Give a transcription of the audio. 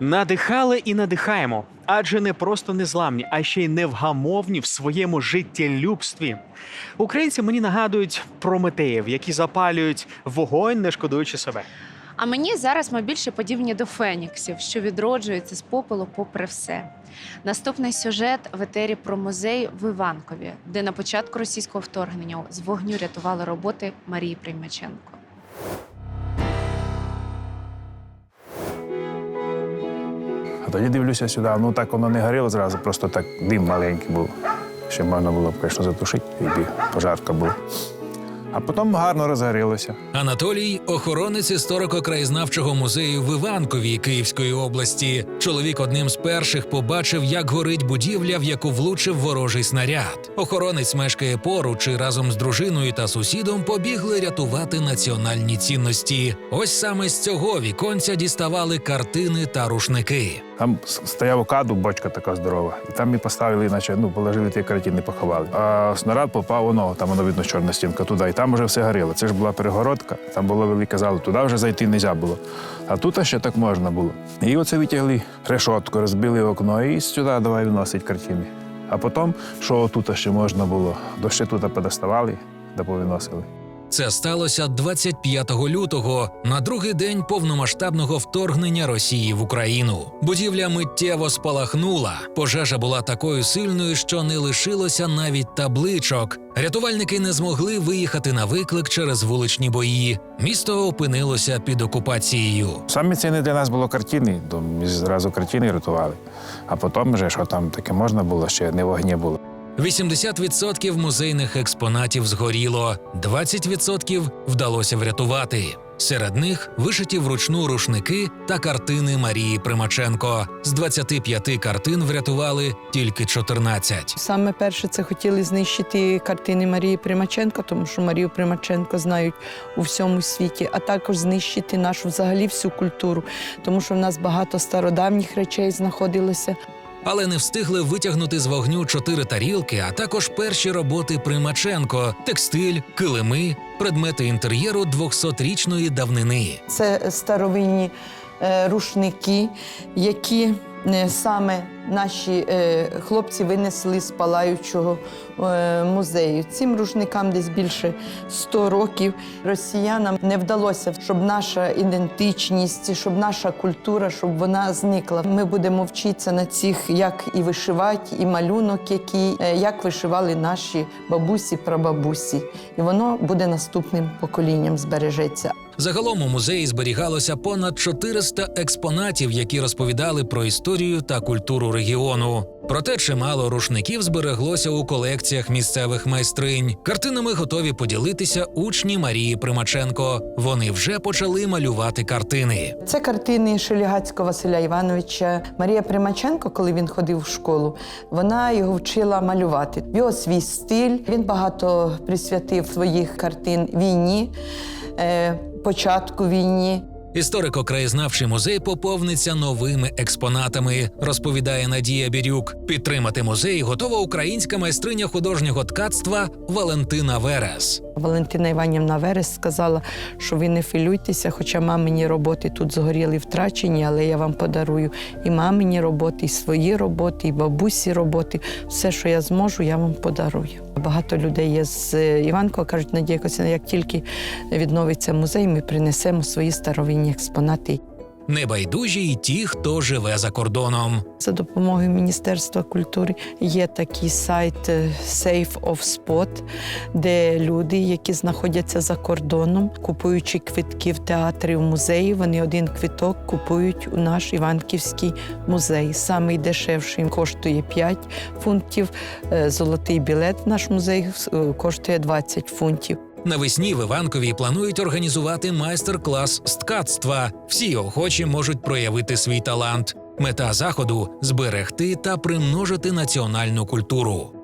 Надихали і надихаємо, адже не просто незламні, а ще й невгамовні в своєму життєлюбстві. Українці мені нагадують про метеїв, які запалюють вогонь, не шкодуючи себе. А мені зараз ми більше подібні до феніксів, що відроджуються з попелу попри все. Наступний сюжет в етері про музей в Іванкові, де на початку російського вторгнення з вогню рятували роботи Марії Примаченко. А тоді дивлюся сюди, ну так воно не горіло зразу, просто так дим маленький був. Ще можна було б, звісно, затушити, якби пожарка була. А потім гарно розгорілося. Анатолій охоронець історико-краєзнавчого музею в Іванкові Київської області. Чоловік одним з перших побачив, як горить будівля, в яку влучив ворожий снаряд. Охоронець мешкає поруч і разом з дружиною та сусідом побігли рятувати національні цінності. Ось саме з цього віконця діставали картини та рушники. Там стояв каду, бочка така здорова. І там і поставили, наче ну, положили ті картини, поховали. А снаряд попав, воно, там воно видно чорна стінка туди, і там вже все горіло. Це ж була перегородка, там було велике зало, туди вже зайти не можна було. А тут ще так можна було. І оце витягли решетку, розбили окно і сюди давай виносить картини. А потім, що тут ще можна було, до ще тут подоставали, да повиносили. Це сталося 25 лютого, на другий день повномасштабного вторгнення Росії в Україну. Будівля миттєво спалахнула. Пожежа була такою сильною, що не лишилося навіть табличок. Рятувальники не змогли виїхати на виклик через вуличні бої. Місто опинилося під окупацією. Самі це не для нас було картини, ми зразу картини рятували. А потім вже, що там таке можна було, ще не вогні було. 80% музейних експонатів згоріло, 20% вдалося врятувати. Серед них вишиті вручну рушники та картини Марії Примаченко. З 25 картин врятували тільки 14. Саме перше це хотіли знищити картини Марії Примаченко, тому що Марію Примаченко знають у всьому світі, а також знищити нашу взагалі всю культуру, тому що в нас багато стародавніх речей знаходилося. Але не встигли витягнути з вогню чотири тарілки, а також перші роботи Примаченко, текстиль, килими, предмети інтер'єру 200-річної давнини. Це старовинні е, рушники, які е, саме наші е, хлопці винесли з палаючого е, музею. Цим рушникам десь більше 100 років. Росіянам не вдалося, щоб наша ідентичність, щоб наша культура, щоб вона зникла. Ми будемо вчитися на цих, як і вишивати, і малюнок, який, е, як вишивали наші бабусі, прабабусі. І воно буде наступним поколінням збережеться. Загалом у музеї зберігалося понад 400 експонатів, які розповідали про історію та культуру регіону. Проте чимало рушників збереглося у колекціях місцевих майстринь. Картинами готові поділитися учні Марії Примаченко. Вони вже почали малювати картини. Це картини Шелігацького Василя Івановича. Марія Примаченко, коли він ходив в школу, вона його вчила малювати. Його свій стиль. Він багато присвятив своїх картин війні, е, початку війні. Історико-краєзнавчий музей поповниться новими експонатами, розповідає Надія Бірюк. Підтримати музей готова українська майстриня художнього ткацтва Валентина Верес. Валентина Іванівна Верес сказала, що ви не філюйтеся, хоча мамині роботи тут згоріли втрачені, але я вам подарую і мамині роботи, і свої роботи, і бабусі роботи. Все, що я зможу, я вам подарую. Багато людей є з Іванкова, кажуть, Надія Костяна, як тільки відновиться музей, ми принесемо свої старовинні експонати. Небайдужі й ті, хто живе за кордоном. За допомогою Міністерства культури є такий сайт е, Safe of Spot, де люди, які знаходяться за кордоном, купуючи квитки в театри, в музеї, вони один квиток купують у наш Іванківський музей. Самий дешевший коштує 5 фунтів. е, Золотий білет в наш музей е, коштує 20 фунтів. Навесні в Іванкові планують організувати майстер-клас з ткацтва. Всі охочі можуть проявити свій талант. Мета заходу зберегти та примножити національну культуру.